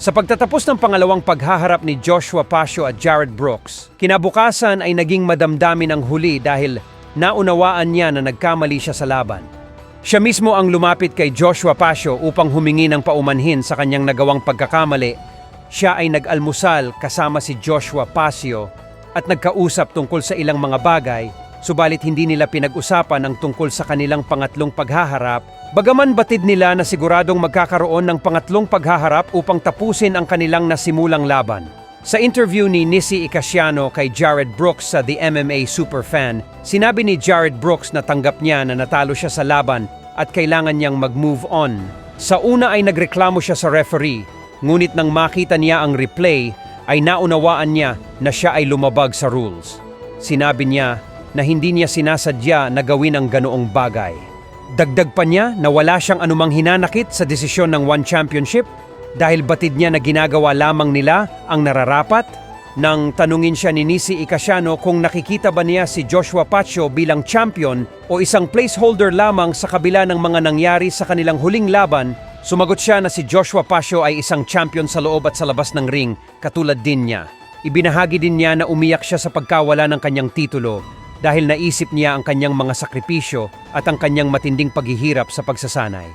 Sa pagtatapos ng pangalawang paghaharap ni Joshua Pasio at Jared Brooks, kinabukasan ay naging madamdamin ang huli dahil naunawaan niya na nagkamali siya sa laban. Siya mismo ang lumapit kay Joshua Pasio upang humingi ng paumanhin sa kanyang nagawang pagkakamali. Siya ay nag-almusal kasama si Joshua Pasio at nagkausap tungkol sa ilang mga bagay, subalit hindi nila pinag-usapan ang tungkol sa kanilang pangatlong paghaharap, bagaman batid nila na siguradong magkakaroon ng pangatlong paghaharap upang tapusin ang kanilang nasimulang laban. Sa interview ni Nisi Icasiano kay Jared Brooks sa The MMA Superfan, sinabi ni Jared Brooks na tanggap niya na natalo siya sa laban at kailangan niyang mag-move on. Sa una ay nagreklamo siya sa referee, ngunit nang makita niya ang replay, ay naunawaan niya na siya ay lumabag sa rules. Sinabi niya na hindi niya sinasadya na gawin ang ganoong bagay. Dagdag pa niya na wala siyang anumang hinanakit sa desisyon ng One Championship dahil batid niya na ginagawa lamang nila ang nararapat. Nang tanungin siya ni Nisi Icasiano kung nakikita ba niya si Joshua Pacho bilang champion o isang placeholder lamang sa kabila ng mga nangyari sa kanilang huling laban, sumagot siya na si Joshua Pacho ay isang champion sa loob at sa labas ng ring, katulad din niya. Ibinahagi din niya na umiyak siya sa pagkawala ng kanyang titulo dahil naisip niya ang kanyang mga sakripisyo at ang kanyang matinding paghihirap sa pagsasanay.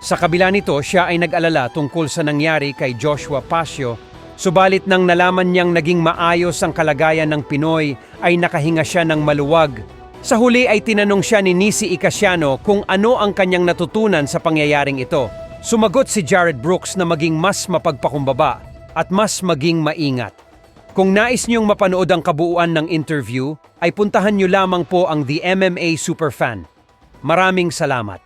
Sa kabila nito, siya ay nag-alala tungkol sa nangyari kay Joshua Pasio, subalit nang nalaman niyang naging maayos ang kalagayan ng Pinoy, ay nakahinga siya ng maluwag. Sa huli ay tinanong siya ni Nisi Icasiano kung ano ang kanyang natutunan sa pangyayaring ito. Sumagot si Jared Brooks na maging mas mapagpakumbaba at mas maging maingat. Kung nais niyong mapanood ang kabuuan ng interview, ay puntahan niyo lamang po ang The MMA Superfan. Maraming salamat.